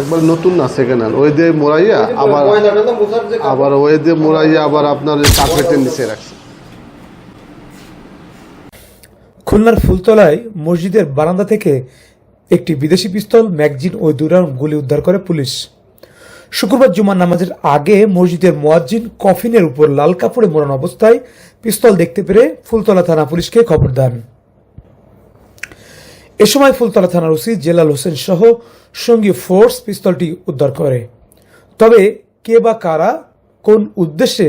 একবার নতুন না সেকেন্ড হ্যান্ড ওই দিয়ে মোড়াইয়া আবার আবার ওই দিয়ে মোড়াইয়া আবার আপনার কার্পেটের নিচে রাখছে। খুলনার ফুলতলায় মসজিদের বারান্দা থেকে একটি বিদেশি পিস্তল ম্যাগজিন ও দুই রাউন্ড গুলি উদ্ধার করে পুলিশ। শুক্রবার জুমার নামাজের আগে মসজিদের মোয়াজ্জিন কফিনের উপর লাল কাপড়ে মোড়ানো অবস্থায় পিস্তল দেখতে পেরে ফুলতলা থানা পুলিশকে খবর দেন। এ সময় ফুলতলা থানার ওসি জেলাল হোসেন সহ সঙ্গী ফোর্স পিস্তলটি উদ্ধার করে। তবে কে বা কারা, কোন উদ্দেশ্যে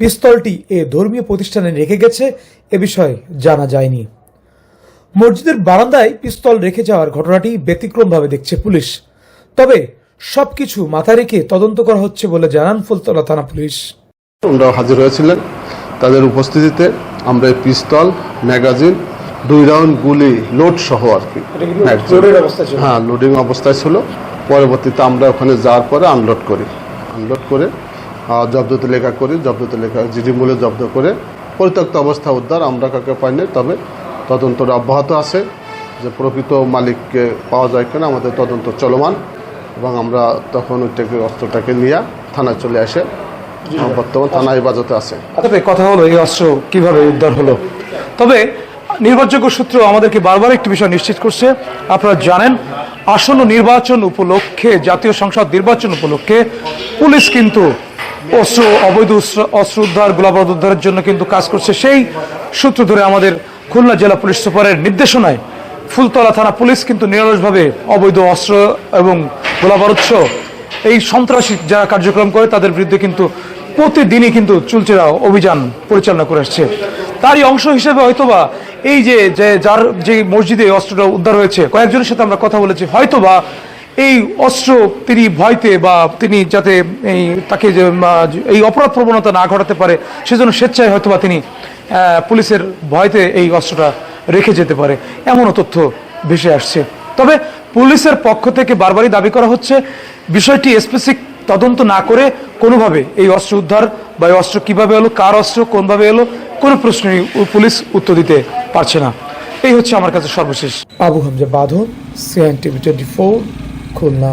পিস্তলটি এ ধর্মীয় প্রতিষ্ঠানে রেখে গেছে, এ বিষয়ে জানা যায়নি। মসজিদের বারান্দায় পিস্তল রেখে যাওয়ার ঘটনাটি ব্যতিক্রমভাবে দেখছে পুলিশ। তবে সবকিছু মাথায় রেখে তদন্ত করা হচ্ছে বলে জানান ফুলতলা থানা পুলিশ। হাজির হয়েছিলেন তাদের উপস্থিতিতে আমরা পিস্তল, ম্যাগাজিন দুই রাউন্ড গুলি লোড সহ আর কি। Magazine। হ্যাঁ লোডিং অবস্থায় ছিল। পরবর্তীতে আমরা ওখানে যাওয়ার পরে আনলোড করি। আনলোড করে আহ, জব্দতে লেখা করি জব্দতে লেখা জিডি মূলে জব্দ করে পরিত্যক্ত অবস্থা উদ্ধার আমরা কাউকে পাইনি তবে তদন্তটা অব্যাহত আছে যে প্রকৃত মালিককে পাওয়া যায় কিনা আমাদের তদন্ত চলমান এবং আমরা তখন ওইটাকে অস্ত্রটাকে নিয়ে থানায় চলে আসে। বর্তমান থানা হেফাজতে আছে। কথা হলো এই অস্ত্র কীভাবে উদ্ধার হলো? তবে নির্ভরযোগ্য সূত্র আমাদেরকে বারবার একটি বিষয় নিশ্চিত করছে। আপনারা জানেন, আসন্ন নির্বাচন উপলক্ষে, জাতীয় সংসদ নির্বাচন উপলক্ষে পুলিশ কিন্তু অস্ত্র, অবৈধ অস্ত্র- উদ্ধার গোলাবারুদ উদ্ধারের জন্য কিন্তু কাজ করছে। সেই সূত্র ধরে আমাদের খুলনা জেলা পুলিশ সুপারের নির্দেশনায় ফুলতলা থানা পুলিশ কিন্তু নিরলসভাবে অবৈধ অস্ত্র এবং গোলাবারুদ সহ এই সন্ত্রাসী যারা কার্যক্রম করে, তাদের বিরুদ্ধে কিন্তু প্রতিদিনই কিন্তু চুলচেরা অভিযান পরিচালনা করে আসছে। তারই অংশ হিসেবে হয়তোবা এই যে যার যে মসজিদে অস্ত্রটা উদ্ধার হয়েছে, কয়েকজনের সাথে আমরা কথা বলেছি, হয়তোবা এই অস্ত্র তিনি ভয়তে বা তিনি যাতে এই তাকে যে এই অপরাধ প্রবণতা না ঘটাতে পারে, সেজন্য স্বেচ্ছায় হয়তোবা তিনি পুলিশের ভয়তে এই অস্ত্রটা রেখে যেতে পারে, এমনও তথ্য ভেসে আসছে। তবে পুলিশের পক্ষ থেকে বারবারই দাবি করা হচ্ছে, বিষয়টি স্পেসিফিক তদন্ত না করে কোনোভাবে এই অস্ত্র উদ্ধার বা এই অস্ত্র কীভাবে এলো, কার অস্ত্র, কোনভাবে এলো, কোনো প্রশ্নই পুলিশ উত্তর দিতে পারছে না। এই হচ্ছে আমার কাছে সর্বশেষ। Abu Hamza Bandhan, CN TV twenty four, Khulna.